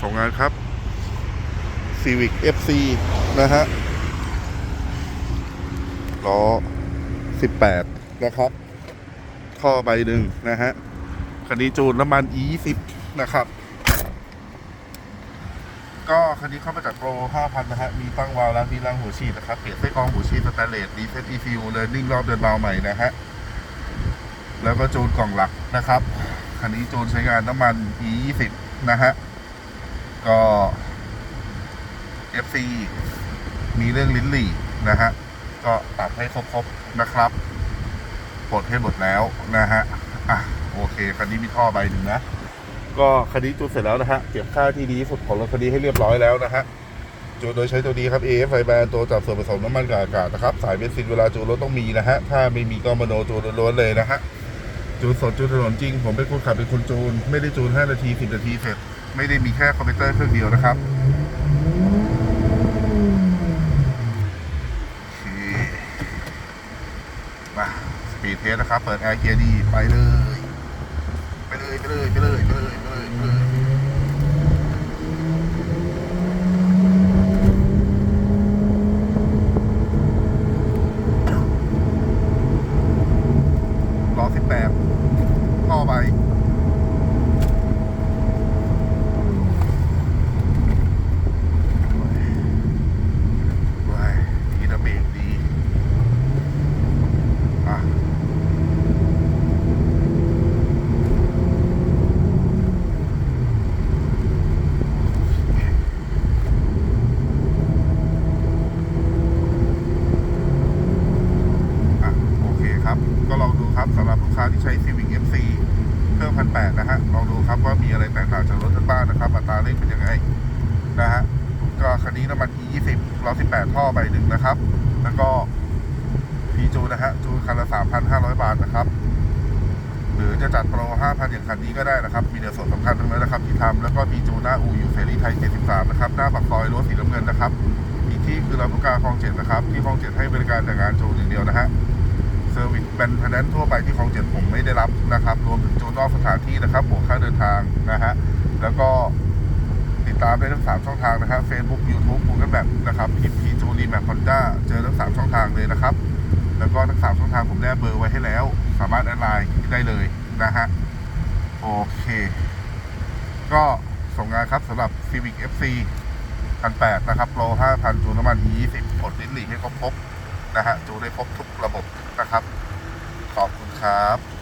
ส่งงานครับ Civic FC นะฮะล้อ 18 นะครับท่อใบหนึ่งนะฮะคันนี้จูนน้ำมัน E20 นะครับ ก็คันนี้เข้ามาจากโปร 5,000 นะฮะ มีตั้งวาล์วและมีรางหัวฉีดนะครับ เปลี่ยนไส้กรองหัวฉีดสแตนเลสรีเซ็ต ECU เลยนิ่งรอบเดินเบาใหม่นะฮะ แล้วก็จูนกล่องหลักนะครับ คันนี้จูนใช้งานน้ำมัน E20 นะฮะ ก็ FC มีเรื่องลิ้นหลี่นะฮะ ก็ตัดให้ครบๆนะครับปลดให้หมดแล้วนะฮะ อะ โอเค คันนี้มีท่อใบหนึ่งนะ ก็คันนี้จูนเสร็จแล้วนะฮะ เก็บค่าที่ดีสุดของรถคันนี้ให้เรียบร้อยแล้วนะฮะจูนโดยใช้ตัวนี้ครับ AF ไฟแบนตัวจับส่วนผสมน้ำมันกับอากาศนะครับ สายเบนซินเวลาจูนรถต้องมีนะฮะ ถ้าไม่มีก็มโนจูนล้วนเลยนะฮะ จูนสดจูนถนนจริง ผมเป็นคนขับเป็นคนจูน ไม่ได้จูน5นาที10นาทีเสร็จ ไม่ได้มีแค่คอมพิวเตอร์เครื่องเดียวนะครับมาสปีดเทสนะครับ เปิดแอร์เกียร์ดี ไปเลย ไปเลย ไปเลย ไปเลย ไปเลย ไปเลยรอสิบแปดท่อไป ว้ายทีระเบรกดี อะ อะ โอเคครับ ก็ลองดูครับสำหรับลู กค้าที่ใช้ Civic FC เครื่องพันแปดนะฮะลองดูครับว่ามีอะไรแตกต่างจากรถท่านบ้านนะครับอัตราเร่งเป็นยังไงนะฮะก็คันนี้น้ำมัน E20 ล้อ18 ท่อใบหนึ่งนะครับ แล้วก็พีจูนะฮะจูคันละ 3,500 บาทนะครับ หรือจะจัดโปร 5,000 อย่างคันนี้ก็ได้นะครับ มีเดี๋ยวส่วนสำคัญทั้งนั้นนะครับ ที่ทำแล้วก็พีจูหน้าอูอยู่เสรีไทย 73 นะครับ หน้าปากซอยรถสีน้ำเงินนะครับ อีกที่คือลำลูกกาคลองเจ็ดนะครับ ที่คลองเจ็ดให้บริการแต่งานจูอย่างเดียวนะฮะ เซอร์วิสแนพนันทั่วไปที่คลองเจ็ดผมไม่ได้รับนะครับ รวมถึงจูนนอกสถานที่นะครับบวกค่าเดินทางนะฮะแล้วก็ติดตามได้ทั้ง3ช่องทางนะครับ Facebook YouTube Google Map นะครับพิมพีจูรีแมปคอนด้าเจอทั้ง3ช่องทางเลยนะครับ แล้วก็ทั้ง3ช่องทางผมแนบเบอร์ไว้ให้แล้ว สามารถแอดไลน์ได้เลยนะฮะโอเค ก็ส่งงานครับสำหรับ Civic FC พันแปดนะครับโปรห้าพันจูนน้ำมัน E20 กดลิ้นหลีให้ครบๆนะฮะจูนได้ครบทุกระบบนะครับ ขอบคุณครับ